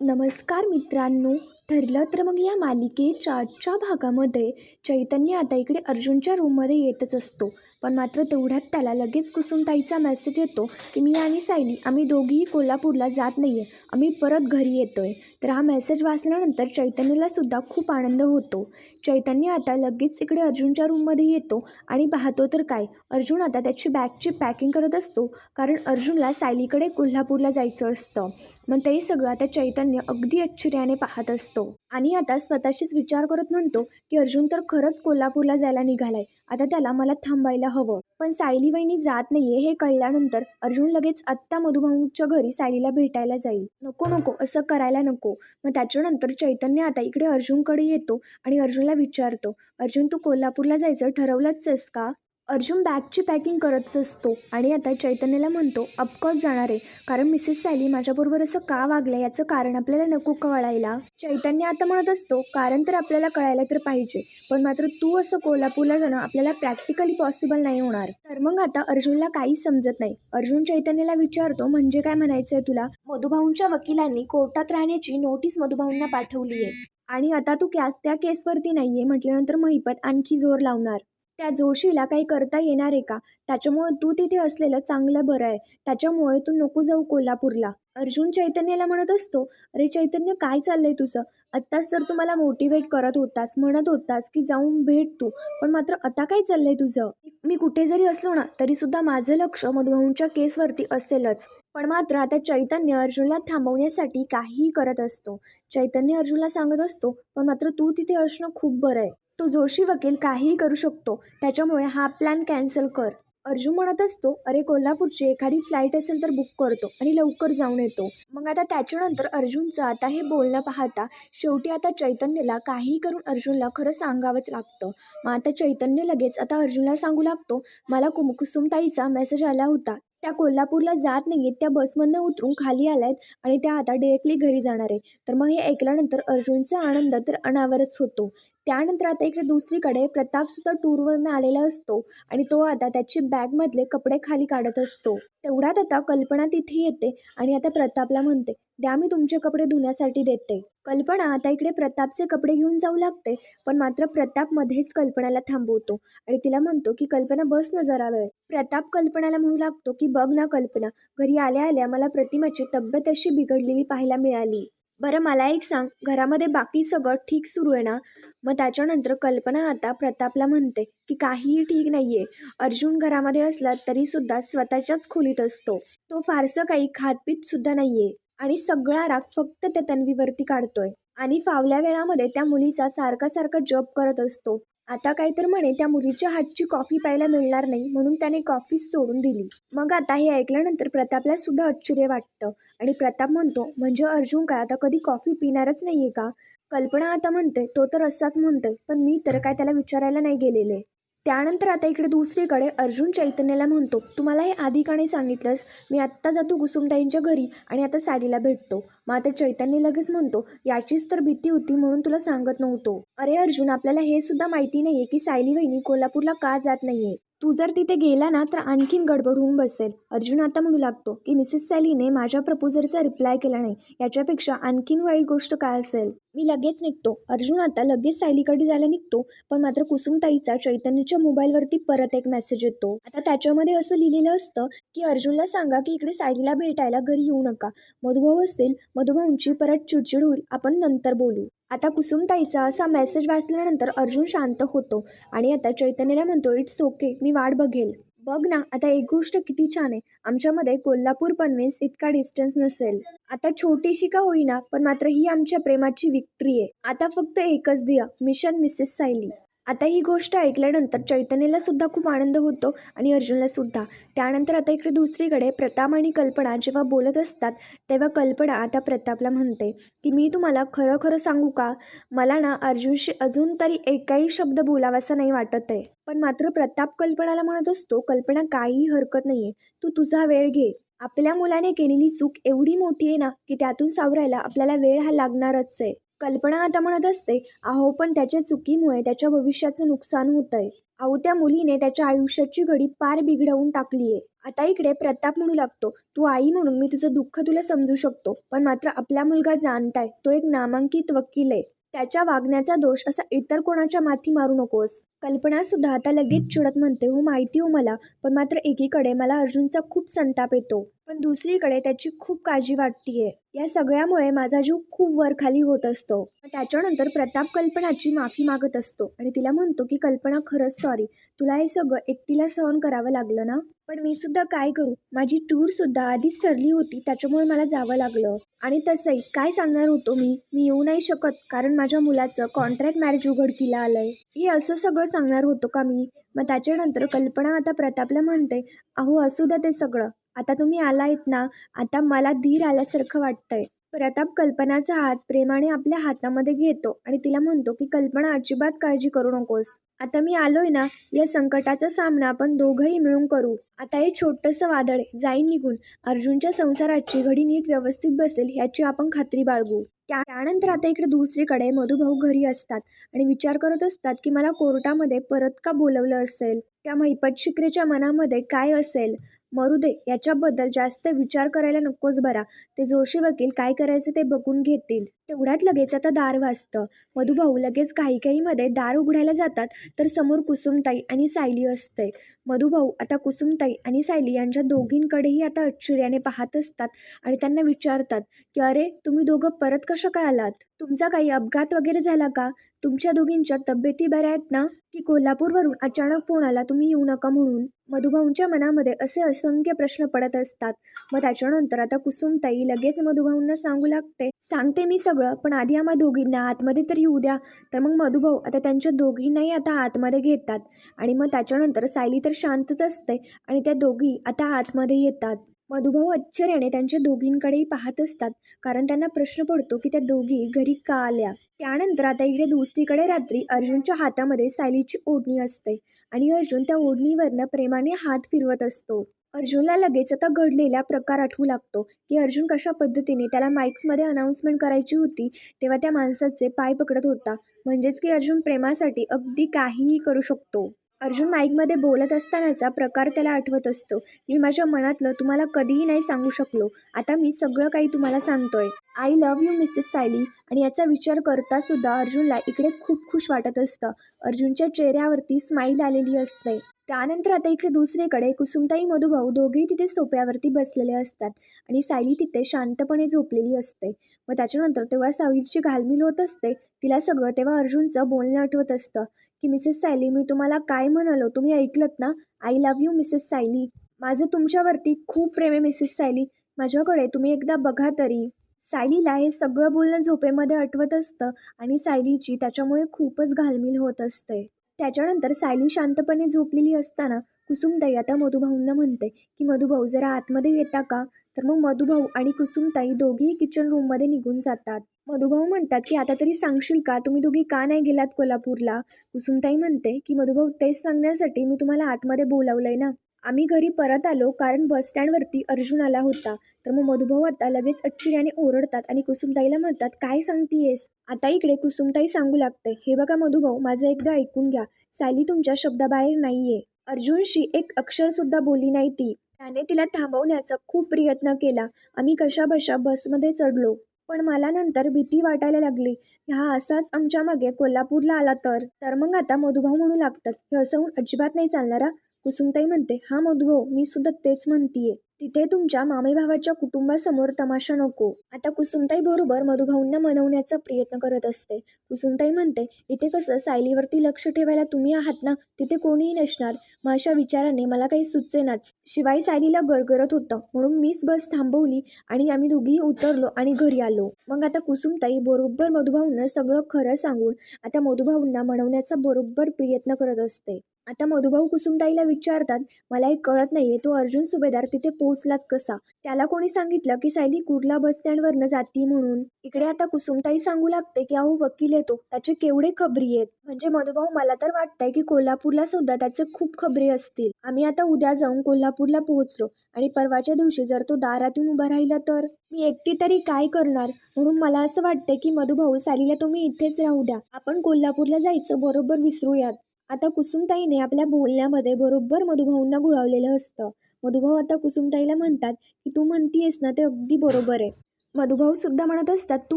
नमस्कार मित्रांनो ठरलं तर मग या मालिकेच्या आजच्या भागामध्ये चैतन्य आता इकडे अर्जुनच्या रूममध्ये येतच असतो. पण मात्र तेवढ्यात त्याला लगेच कुसुमताईचा मेसेज येतो की मी आणि सायली आम्ही दोघीही कोल्हापूरला जात नाही आहे आम्ही परत घरी येतो आहे तर हा मेसेज वाचल्यानंतर चैतन्यलासुद्धा खूप आनंद होतो. चैतन्य आता लगेच इकडे अर्जुनच्या रूममध्ये येतो आणि पाहतो तर काय? अर्जुन आता त्याची बॅगची पॅकिंग करत असतो. कारण अर्जुनला सायलीकडे कोल्हापूरला जायचं असतं. मग ते सगळं आता चैतन्य अगदी आश्चर्याने पाहत असतं. आणि आता स्वतःशीच विचार करत म्हणतो की अर्जुन तर खरंच कोल्हापूरला जायला निघालाय. आता त्याला मला थांबायला हवं. पण सायली वहिनी जात नाहीये हे कळल्यानंतर अर्जुन लगेच आत्ता मधुभाऊच्या घरी सायलीला भेटायला जाईल. नको नको असं करायला नको. मग त्याच्यानंतर चैतन्य आता इकडे अर्जुनकडे येतो आणि अर्जुनला विचारतो अर्जुन तू कोल्हापूरला जायचं ठरवलंच आहेस का? अर्जुन बॅगची पॅकिंग करत असतो आणि आता चैतन्यला म्हणतो अपकॉर्स जाणार आहे? कारण मिसेस सॅली माझ्याबरोबर असं का वागलं याचं कारण आपल्याला नको कळायला. चैतन्य आता म्हणत असतो कारण तर आपल्याला कळायला तर पाहिजे पण मात्र तू असं कोल्हापूरला जाणं आपल्याला प्रॅक्टिकली पॉसिबल नाही होणार. तर मग आता अर्जुनला काहीच समजत नाही. अर्जुन चैतन्यला विचारतो म्हणजे काय म्हणायचंय तुला? मधुभाऊंच्या वकिलांनी कोर्टात राहण्याची नोटीस मधुभाऊंना पाठवली आहे आणि आता तू त्या केसवरती नाहीये म्हटल्यानंतर महिपत आणखी जोर लावणार. त्या जोशीला काही करता येणार आहे का? त्याच्यामुळे तू तिथे असलेलं चांगलं बरं आहे. त्याच्यामुळे तू नको जाऊ कोल्हापूरला. अर्जुन चैतन्याला म्हणत असतो अरे चैतन्य काय चाललंय तुझं? आत्ताच तर तू मला मोटिवेट करत होतास म्हणत होतास की जाऊन भेट तू. पण मात्र आता काय चाललंय तुझं? मी कुठे जरी असलो ना तरी सुद्धा माझं लक्ष मधुभाऊंच्या केसवरती असेलच. पण मात्र आता चैतन्य अर्जुनला थांबवण्यासाठी काहीही करत असतो. चैतन्य अर्जुनला सांगत असतो पण मात्र तू तिथे असणं खूप बरं आहे. तो जोशी वकील काहीही करू शकतो. त्याच्यामुळे हा प्लॅन कॅन्सल कर. अर्जुन म्हणत असतो अरे कोल्हापूरची एखादी फ्लाईट असेल तर बुक करतो आणि लवकर जाऊन येतो. मग आता त्याच्यानंतर अर्जुनचं आता हे बोलणं पाहता शेवटी आता चैतन्यला काही करून अर्जुनला खरं सांगावंच लागतं. मग आता चैतन्य लगेच आता अर्जुनला सांगू लागतो मला कुम कुसुमताईचा मेसेज आला होता. त्या कोल्हापूरला जात नाही आहेत त्या बसमधनं उतरून खाली आल्या आहेत आणि त्या आता डिरेक्टली घरी जाणार आहे. तर मग हे ऐकल्यानंतर अर्जुनचा आनंद तर अनावरच होतो. त्यानंतर आता इकडे दुसरीकडे प्रतापसुद्धा टूरवरनं आलेला असतो आणि तो आता त्याची बॅगमधले कपडे खाली काढत असतो. तेवढ्यात आता कल्पना तिथे येते आणि आता प्रतापला म्हणते द्या मी तुमचे कपडे धुण्यासाठी देते. कल्पना आता इकडे प्रतापचे कपडे घेऊन जाऊ लागते पण मात्र प्रताप मध्येच कल्पनाला थांबवतो आणि तिला म्हणतो की कल्पना बस न जरा वेळ. प्रताप कल्पनाला म्हणू लागतो की बघ ना कल्पना घरी आल्या आल्या मला प्रतिमाची तब्येत अशी बिघडलेली पाहायला मिळाली. बरं मला एक सांग घरामध्ये बाकी सगळं ठीक सुरू आहे ना? मग त्याच्यानंतर कल्पना आता प्रतापला म्हणते की काहीही ठीक नाहीये. अर्जुन घरामध्ये असला तरी सुद्धा स्वतःच्याच खोलीत असतो. तो फारसं काही खातपीत सुद्धा नाहीये. आणि सगळा राग फक्त त्या तन्वीवरती काढतोय. आणि फावल्या वेळामध्ये त्या मुलीचा सारखा सारखा जप करत असतो. आता काय तर म्हणे त्या मुलीच्या हातची कॉफी प्यायला मिळणार नाही म्हणून त्याने कॉफीच सोडून दिली. मग आता हे ऐकल्यानंतर प्रतापला सुद्धा आश्चर्य वाटतं. आणि प्रताप म्हणतो म्हणजे अर्जुन काय आता कधी कॉफी पिणारच नाहीये का? कल्पना आता म्हणते तो तर असाच म्हणतोय पण मी तर काय त्याला विचारायला नाही गेलेले. त्यानंतर आता इकडे दुसरीकडे अर्जुन चैतन्याला म्हणतो तुम्हाला हे आधी काणे सांगितलंस? मी आत्ता जातो कुसुमताईंच्या घरी आणि आता सालीला भेटतो. मग आता चैतन्य लगेच म्हणतो याचीच तर भीती होती म्हणून तुला सांगत नव्हतो. अरे अर्जुन आपल्याला हे सुद्धा माहिती नाहीये की सायली वहिनी कोल्हापूरला का जात नाहीये. तू जर तिथे गेला ना तर आणखीन गडबड होऊन बसेल. अर्जुन आता म्हणू लागतो की मिसेस सॅलीने माझ्या प्रपोजलचा रिप्लाय केला नाही. याच्यापेक्षा आणखीन वाईट गोष्ट काय असेल? मी लगेच निघतो. अर्जुन आता लगेच सायलीकडे जायला निघतो पण मात्र कुसुमताईचा चैतन्यच्या मोबाईलवरती परत एक मेसेज येतो. आता त्याच्यामध्ये असं लिहिलेलं असतं की अर्जुनला सांगा की इकडे सायलीला भेटायला घरी येऊ नका. मधुभाऊ असतील मधुभाऊंची परत चिडचिड होईल. आपण नंतर बोलू. आता कुसुमताईचा असा मेसेज वाचल्यानंतर अर्जुन शांत होतो आणि आता चैतन्यला म्हणतो इट्स ओके मी वाट बघेल. बघ ना आता एक गोष्ट किती छान आहे. आमच्यामध्ये कोल्हापूर पनवेस इतका डिस्टन्स नसेल. आता छोटीशी का होईना पण मात्र ही आमच्या प्रेमाची विक्ट्री आहे. आता फक्त एकच दिया मिशन मिसेस सायली. आता ही गोष्ट ऐकल्यानंतर चैतन्यला सुद्धा खूप आनंद होतो आणि अर्जुनला सुद्धा. त्यानंतर आता इकडे दुसरीकडे प्रताप आणि कल्पना जेव्हा बोलत असतात तेव्हा कल्पना आता प्रतापला म्हणते की मी तुम्हाला खरं खरं सांगू का? मला ना अर्जुनशी अजून तरी एकही शब्द बोलावासा नाही वाटत आहे. पण मात्र प्रताप कल्पनाला म्हणत असतो कल्पना काहीही हरकत नाहीये. तू तुझा वेळ घे. आपल्या मुलाने केलेली चूक एवढी मोठी आहे ना की त्यातून सावरायला आपल्याला वेळ हा लागणारच आहे. कल्पना आता म्हणत असते अहो पण त्याच्या चुकीमुळे त्याच्या भविष्याचं नुकसान होतंय. अहो त्या मुलीने त्याच्या आयुष्याची घडी पार बिघडवून टाकली आहे आता इकडे प्रताप म्हणू लागतो तू आई म्हणून मी तुझं दुःख तुला समजू शकतो पण मात्र आपला मुलगा जाणताय तो एक नामांकित वकील आहे. त्याच्या वागण्याचा दोष असा इतर कोणाच्या माथी मारू नकोस. कल्पना सुद्धा आता लगेच चिडत म्हणते हो माहिती हो मला पण मात्र एकीकडे मला अर्जुनचा खूप संताप येतो पण दुसरीकडे त्याची खूप काळजी वाटतीये. या सगळ्यामुळे माझा जीव खूप वर खाली होत असतो. त्याच्यानंतर प्रताप कल्पनाची माफी मागत असतो आणि तिला म्हणतो की कल्पना खरंच सॉरी तुला हे सगळं एकटीला सहन करावं लागलं ना? पण मी सुद्धा काय करू? माझी टूर सुद्धा आधीच ठरली होती त्याच्यामुळे मला जावं लागलं. आणि तसंही काय सांगणार होतो मी? मी येऊ नाही शकत कारण माझ्या मुलाचं कॉन्ट्रॅक्ट मॅरेज उघडकीला आलंय. हे असं सगळं सांगणार होतो का मी? मग त्याच्यानंतर कल्पना आता प्रतापला म्हणते अहो असू द्या ते सगळं. आता तुम्ही आलायत ना आता मला धीर आल्यासारखं वाटतंय. प्रताप कल्पनाचा हात प्रेमाने आपल्या हातामध्ये घेतो आणि तिला म्हणतो की कल्पना अजिबात काळजी करू नकोस. आता मी आलोय ना या संकटाचा सामना आपण दोघंही मिळून करू. आता हे छोटंसं वादळ जाईन निघून. अर्जुनच्या संसाराची घडी नीट व्यवस्थित बसेल याची आपण खात्री बाळगू. त्यानंतर आता इकडे दुसरीकडे मधुभाऊ घरी असतात आणि विचार करत असतात की मला कोर्टामध्ये परत का बोलवलं असेल? त्या महिपत शिकरेच्या मनामध्ये काय असेल? मरू दे. याच्याबद्दल जास्त विचार करायला नकोच बरा. ते जोशी वकील काय करायचं ते बघून घेतील. तेवढ्यात लगेच आता दार वाजतं. मधुभाऊ लगेच काही काहीमध्ये दार उघडायला जातात तर समोर कुसुमताई आणि सायली असते. मधुभाऊ आता कुसुमताई आणि सायली यांच्या दोघींकडेही आता आश्चर्याने पाहत असतात आणि त्यांना विचारतात की अरे तुम्ही दोघं परत कशा काय आलात? तुमचा काही अपघात वगैरे झाला का? तुमच्या दोघींच्या तब्येती बऱ्या आहेत ना? की कोल्हापूरवरून अचानक फोन आला तुम्ही येऊ नका म्हणून? मधुभाऊंच्या मनामध्ये असे असंख्य प्रश्न पडत असतात. मग त्याच्यानंतर आता कुसुमताई लगेच मधुभाऊंना सांगू लागते. सांगते मी सगळं पण आधी आम्हा दोघींना आतमध्ये तर येऊ द्या. तर मग मधुभाऊ आता त्यांच्या दोघींनाही आता आतमध्ये घेतात. आणि मग त्याच्यानंतर सायली तर शांतच असते आणि त्या दोघी आता आतमध्ये येतात. मधुभाऊ आश्चर्याने त्यांच्या दोघींकडेही पाहत असतात कारण त्यांना प्रश्न पडतो की त्या दोघी घरी का आल्या. त्यानंतर आता इकडे दुसरीकडे रात्री अर्जुनच्या हातामध्ये सायलीची ओढणी असते आणि अर्जुन त्या ओढणीवरनं प्रेमाने हात फिरवत असतो. अर्जुनला लगेच आता घडलेला प्रकार आठवू लागतो की अर्जुन कशा पद्धतीने त्याला माईक्समध्ये अनाऊन्समेंट करायची होती तेव्हा त्या माणसाचे पाय पकडत होता. म्हणजेच की अर्जुन प्रेमासाठी अगदी काहीही करू शकतो. अर्जुन माईकमध्ये बोलत असतानाचा प्रकार त्याला आठवत असतो. मी माझ्या मनातलं तुम्हाला कधीही नाही सांगू शकलो. आता मी सगळं काही तुम्हाला सांगतोय. I love you Mrs Sayali आणि याचा विचार करता सुद्धा अर्जुनला इकडे खूप खुश वाटत असतं. अर्जुनच्या चेहऱ्यावरती स्माईल आलेली असते. त्यानंतर आता इकडे दुसरीकडे कुसुमताई मधुभाऊ दोघेही तिथे सोप्यावरती बसलेले असतात आणि सायली तिथे शांतपणे झोपलेली असते. मग त्याच्यानंतर तेव्हा सावलीची घालमील होत असते. तिला सगळं तेव्हा अर्जुनचं बोलणं आठवत असतं की मिसेस सायली मी तुम्हाला काय म्हणालो? तुम्ही ऐकलत ना? I love you Mrs Sayali. माझं तुमच्यावरती खूप प्रेम आहे मिसेस सायली. माझ्याकडे तुम्ही एकदा बघा तरी. सायलीला हे सगळं बोलणं झोपेमध्ये आठवत असतं आणि सायलीची त्याच्यामुळे खूपच घालमील होत असते. त्याच्यानंतर सायली शांतपणे झोपलेली असताना कुसुमताई आता मधुभाऊंना म्हणते की मधुभाऊ जरा आतमध्ये येता का? तर मग मधुभाऊ आणि कुसुमताई दोघेही किचन रूममध्ये निघून जातात. मधुभाऊ म्हणतात की आता तरी सांगशील का? तुम्ही दोघी का नाही गेलात कोल्हापूरला? कुसुमताई म्हणते की मधुभाऊ तेच सांगण्यासाठी मी तुम्हाला आतमध्ये बोलावलंय ना. आम्ही घरी परत आलो कारण बस स्टँडवरती अर्जुन आला होता. तर मग मधुभाऊ आता लगेच अच्चिऱ्याने ओरडतात आणि कुसुमताईला म्हणतात काय सांगतीयेस? आता इकडे कुसुमताई सांगू लागते हे बघा मधुभाऊ माझं एकदा ऐकून घ्या. सायली तुमच्या शब्दाबाहेर नाहीये. अर्जुनशी एक अक्षर सुद्धा बोलली नाही ती. त्याने तिला थांबवण्याचा खूप प्रयत्न केला. आम्ही कशाबशा बसमध्ये चढलो. पण मला नंतर भीती वाटायला लागली. हा असाच आमच्या मागे कोल्हापूरला आला तर. तर मग आता मधुभाऊ म्हणू लागतात हे असं होऊन अजिबात नाही चालणारा? कुसुमताई म्हणते हा मधुभाऊ मी सुद्धा तेच म्हणतीये. तिथे तुमच्या मामे भावाच्या कुटुंबासमोर तमाशा नको. आता कुसुमताई बरोबर मधुभाऊंना मनवण्याचा प्रयत्न करत असते. कुसुमताई म्हणते इथे कसं सायलीवरती लक्ष ठेवायला तुम्ही आहात ना? तिथे कोणीही नसणार. मग अशा विचाराने मला काही सुचेनाच. शिवाय सायलीला गरगरत होतं. म्हणून मीच बस थांबवली आणि आम्ही दोघीही उतरलो आणि घरी आलो. मग आता कुसुमताई बरोबर मधुभाऊंना सगळं खरं सांगून आता मधुभाऊंना म्हणवण्याचा बरोबर प्रयत्न करत असते. आता मधुभाऊ कुसुमताईला विचारतात मला एक कळत नाहीये तो अर्जुन सुभेदार तिथे पोहोचलाच कसा? त्याला कोणी सांगितलं की सायली कुर्ला बस स्टँडवरनं जाती म्हणून? इकडे आता कुसुमताई सांगू लागते की अहो वकील येतो. त्याचे केवढे खबरी आहेत. म्हणजे मधुभाऊ मला तर वाटतंय की कोल्हापूरला सुद्धा त्याचे खूप खबरी असतील. आम्ही आता उद्या जाऊन कोल्हापूरला पोहोचलो. आणि परवाच्या दिवशी जर तो दारातून उभा राहिला तर? मी एकटी तरी काय करणार? म्हणून मला असं वाटतंय की मधुभाऊ सालीला तुम्ही इथेच राहू द्या. आपण कोल्हापूरला जायचं बरोबर विसरूयात. आता कुसुमताईने आपल्या बोलण्यामध्ये बरोबर मधुभाऊंना घुळवलेलं असतं. मधुभाऊ आता कुसुमताईला म्हणतात की तू म्हणतीयस ना ते अगदी बरोबर आहे. मधुभाऊ सुद्धा म्हणत असतात तू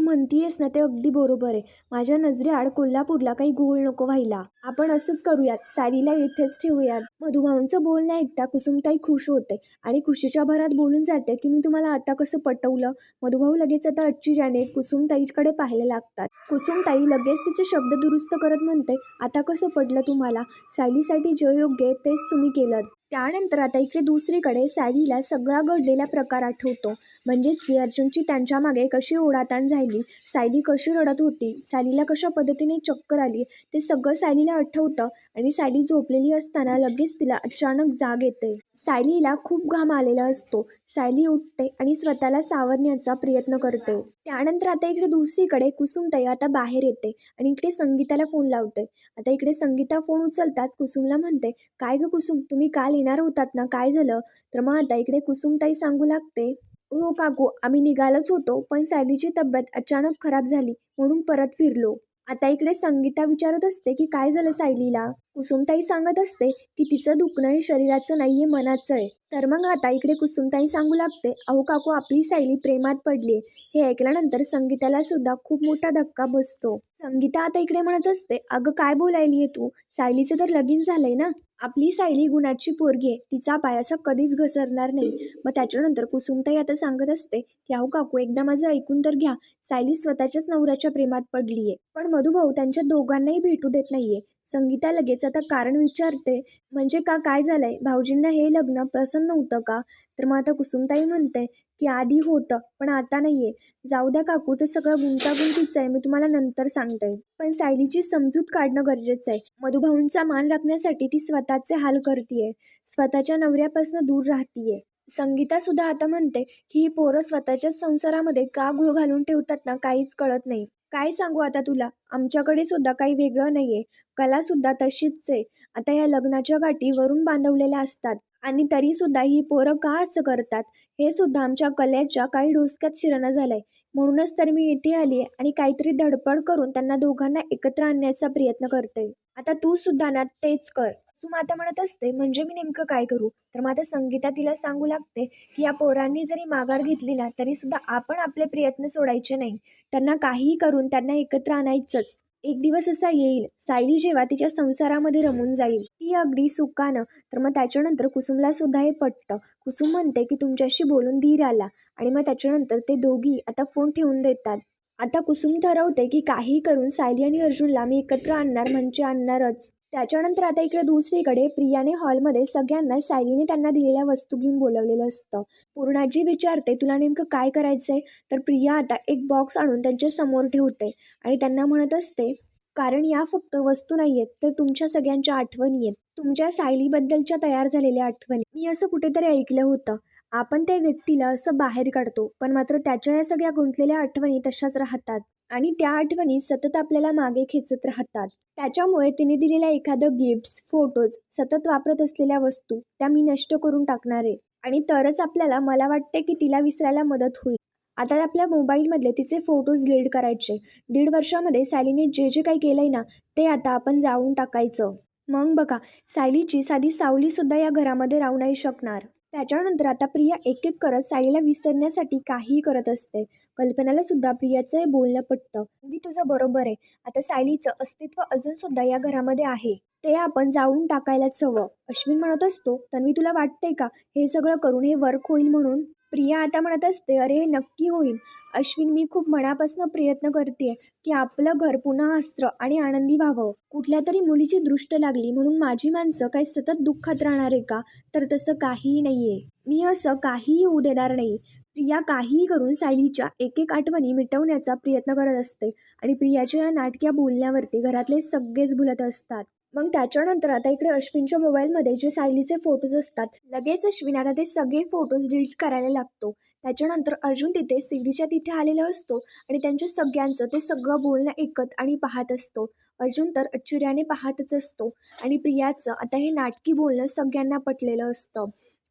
म्हणतीयस ना ते अगदी बरोबर आहे. माझ्या नजरेआड कोल्हापूरला काही घोळ नको व्हायला. आपण असंच करूयात सारीला इथेच ठेवूयात. मधुभाऊंचं बोलणं ऐकता कुसुमताई खुश होते आणि खुशीच्या भरात बोलून जाते की मी तुम्हाला आता कसं पटवलं? मधुभाऊ लगेच आता आश्चर्याने कुसुमताईकडे पाहायला लागतात. कुसुमताई लगेच तिचे शब्द दुरुस्त करत म्हणते आता कसं पडलं तुम्हाला? सायलीसाठी जे योग्य तेच तुम्ही केलं त्यानंतर आता इकडे दुसरीकडे सॅलीला सगळा घडलेला प्रकार आठवतो. म्हणजेच की अर्जुनची त्यांच्या मागे कशी ओढाताण झाली सायली कशी रडत होती सायलीला कशा पद्धतीने चक्कर आली ते सगळं सायलीला आठवतं आणि सायली झोपलेली असताना लगेच तिला अचानक जाग येते. सायलीला खूप घाम आलेला असतो. सायली उठते आणि स्वतःला सावरण्याचा प्रयत्न करते. त्यानंतर आता इकडे दुसरीकडे कुसुमताई आता बाहेर येते आणि इकडे संगीताला फोन लावते. आता इकडे संगीता फोन उचलताच कुसुमला म्हणते काय ग कुसुम तुम्ही काल येणार होतात ना? काय झालं? तर मग आता इकडे कुसुमताई सांगू लागते. हो काकू आम्ही निघालच होतो पण सायलीची तब्येत अचानक खराब झाली म्हणून परत फिरलो. आता इकडे संगीता विचारत असते की काय झालं सायलीला कुसुमताई सांगत असते की तिचं दुखणं हे शरीराचं नाही आहे मनाचं आहे. तर मग आता इकडे कुसुमताई सांगू लागते अहो काकू आपली सायली प्रेमात पडली हे ऐकल्यानंतर संगीताला सुद्धा खूप मोठा धक्का बसतो. संगीता आता इकडे म्हणत असते अगं काय बोलायली आहे तू? सायलीचं तर लगीन झालंय ना? आपली सायली गुणाची पोरगी आहे. तिचा पाय असा कधीच घसरणार नाही. मग त्याच्यानंतर कुसुमताई आता सांगत असते की अहो काकू एकदा माझं ऐकून तर घ्या. सायली स्वतःच्याच नवऱ्याच्या प्रेमात पडली आहे पण मधुभाऊ त्यांच्या दोघांनाही भेटू देत नाहीये. संगीता लगेच आता कारण विचारते म्हणजे का काय झालंय? भाऊजींना हे लग्न पसंत नव्हतं का? तर मग आता कुसुमताई म्हणते की आधी होतं पण आता नाहीये. जाऊ द्या काकू ते सगळं गुंतागुंतीचं आहे मी तुम्हाला नंतर सांगते. पण सायलीची समजूत काढणं गरजेचं आहे. मधुभाऊंचा मान राखण्यासाठी ती स्वतःचे हाल करतीये. स्वतःच्या नवऱ्यापासून दूर राहतीये. संगीता सुद्धा आता म्हणते की ही पोरं स्वतःच्याच संसारामध्ये का गुळ घालून ठेवतात ना काहीच कळत नाही. काय सांगू आता तुला? आमच्याकडे सुद्धा काही वेगळं नाहीये. कला सुद्धा तशीच आहे. आता या लग्नाच्या गाठी वरून बांधवलेल्या असतात. आणि तरी सुद्धा ही पोरं का असं करतात? हे सुद्धा आमच्या कलेच्या काही डोसक्यात शिरणं झालंय. म्हणूनच तर मी इथे आली आणि काहीतरी धडपड करून त्यांना दोघांना एकत्र आणण्याचा प्रयत्न करते आता तू सुद्धा ना तेच कर. तू आता म्हणत असते म्हणजे मी नेमकं काय करू? तर मग आता संगीता तिला सांगू लागते की या पोरांनी जरी माघार घेतली ना तरी सुद्धा आपण आपले प्रयत्न सोडायचे नाही. त्यांना काहीही करून त्यांना एकत्र आणायचंच. एक दिवस असा येईल सायली जेव्हा तिच्या संसारामध्ये रमून जाईल ती अगदी सुखानं. तर मग त्याच्यानंतर कुसुमला सुद्धा हे पटतं. कुसुम म्हणते की तुमच्याशी बोलून धीर आला. आणि मग त्याच्यानंतर ते दोघी आता फोन ठेवून देतात. आता कुसुम ठरवते की काही करून सायली आणि अर्जुनला मी एकत्र आणणार म्हणजे आणणारच. त्याच्यानंतर आता इकडे दुसरीकडे प्रियाने हॉलमध्ये सगळ्यांना सायलीने त्यांना दिलेल्या वस्तू घेऊन बोलवलेलं असतं. पूर्णाजी विचारते तुला नेमकं काय करायचं आहे तर प्रिया आता एक बॉक्स आणून त्यांच्यासमोर ठेवते आणि त्यांना म्हणत असते कारण या फक्त वस्तू नाही आहेत तर तुमच्या सगळ्यांच्या आठवणी आहेत. तुमच्या सायलीबद्दलच्या तयार झालेल्या आठवणी. मी असं कुठेतरी ऐकलं होतं. आपण त्या व्यक्तीला असं बाहेर काढतो पण मात्र त्याच्या या सगळ्या गुंतलेल्या आठवणी तशाच राहतात आणि त्या आठवणी सतत आपल्याला मागे खेचत राहतात. त्याच्यामुळे तिने दिलेल्या एखादं गिफ्ट्स फोटोज सतत वापरत असलेल्या वस्तू त्या मी नष्ट करून टाकणार आहे. आणि तरच आपल्याला मला वाटते की तिला विसरायला मदत होईल. आता आपल्या मोबाईलमधले तिचे फोटोज डिलीट करायचे. दीड वर्षामध्ये सायलीने जे जे काही केलंय ना ते आता आपण जाळून टाकायचं. मग बघा सायलीची साधी सावलीसुद्धा या घरामध्ये राहू नाही शकणार. त्याच्यानंतर आता प्रिया एक एक करत सायलीला विसरण्यासाठी काहीही करत असते. कल्पनाला सुद्धा प्रियाचं हे बोलणं पटतं. मी तुझं बरोबर आहे. आता सायलीचं अस्तित्व अजून सुद्धा या घरामध्ये आहे. ते आपण जाऊन टाकायलाच हवं. अश्विन म्हणत असतो तर मी तुला वाटतंय का? हे सगळं करून हे वर्क होईल म्हणून? प्रिया आता म्हणत असते अरे हे नक्की होईल. अश्विन मी खूप मनापासून प्रयत्न करते की आपलं घर पुन्हा अस्त्र आणि आनंदी व्हावं. कुठल्या तरी मुलीची दृष्ट लागली म्हणून माझी माणसं काही सतत दुःखात राहणार आहे का? तर तसं काहीही नाहीये. मी असं काहीही होऊ देणार नाही. प्रिया काहीही करून सायलीच्या एक एक आठवणी मिटवण्याचा प्रयत्न करत असते आणि प्रियाच्या या नाटक्या बोलण्यावरती घरातले सगळेच भुलत असतात. मग त्याच्यानंतर आता इकडे अश्विनच्या मोबाईलमध्ये जे सायलीचे फोटोज असतात लगेच अश्विन आता ते सगळे फोटोज डिलीट करायला लागतो. त्याच्यानंतर अर्जुन तिथे सिडीच्या तिथे आलेला असतो आणि त्यांच्या सगळ्यांचं ते सगळं बोलणं ऐकत आणि पाहत असतो. अर्जुन तर आश्चर्याने पाहतच असतो आणि प्रियाचं आता हे नाटकी बोलणं सगळ्यांना पटलेलं असतं.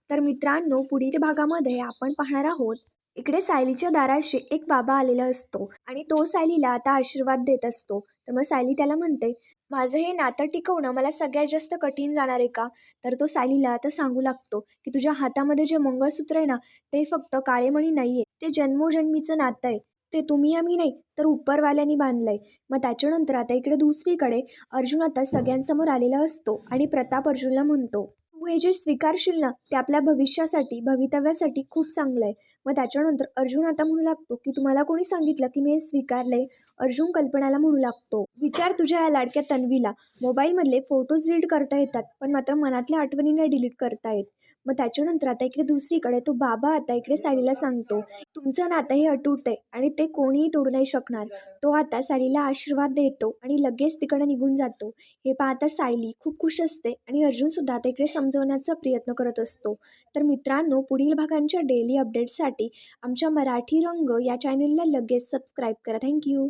तर मित्रांनो पुढील भागामध्ये आपण पाहणार आहोत इकडे सायलीच्या दाराशी एक बाबा आलेला असतो आणि तो सायलीला आता आशीर्वाद देत असतो. तर मग सायली त्याला म्हणते माझं हे नातं टिकवणं मला सगळ्यात जास्त कठीण जाणार आहे का? तर तो सायलीला आता सांगू लागतो की तुझ्या हातामध्ये जे मंगळसूत्र आहे ना ते फक्त काळेमणी नाही आहे ते जन्मोजन्मीचं नातं आहे. ते तुम्ही आम्ही नाही तर उपरवाल्यांनी बांधलं आहे मग त्याच्यानंतर आता इकडे दुसरीकडे अर्जुन आता सगळ्यांसमोर आलेला असतो आणि प्रताप अर्जुनला म्हणतो तू हे जे स्वीकारशील ना ते आपल्या भविष्यासाठी भवितव्यासाठी खूप चांगलं आहे. मग त्याच्यानंतर अर्जुन आता म्हणू लागतो की तुम्हाला कोणी सांगितलं की मी हे स्वीकारलं आहे अर्जुन कल्पनाला म्हणू लागतो. विचार तुझ्या या लाडक्या तन्वीला. मोबाईलमधले फोटोज डिलीट करता येतात पण मात्र मनातल्या आठवणी नाही डिलीट करता येत. मग त्याच्यानंतर आता इकडे दुसरीकडे तो बाबा आता इकडे सायलीला सांगतो. तुमचं नातं हे अटूट आहे आणि ते कोणीही तोडू नाही शकणार. तो आता सायलीला आशीर्वाद देतो आणि लगेच तिकडे निघून जातो. हे पाहता सायली खूप खुश असते आणि अर्जुनसुद्धा आता इकडे समजवण्याचा प्रयत्न करत असतो. तर मित्रांनो पुढील भागांच्या डेली अपडेटसाठी आमच्या मराठी रंग या चॅनलला लगेच सबस्क्राईब करा. थँक्यू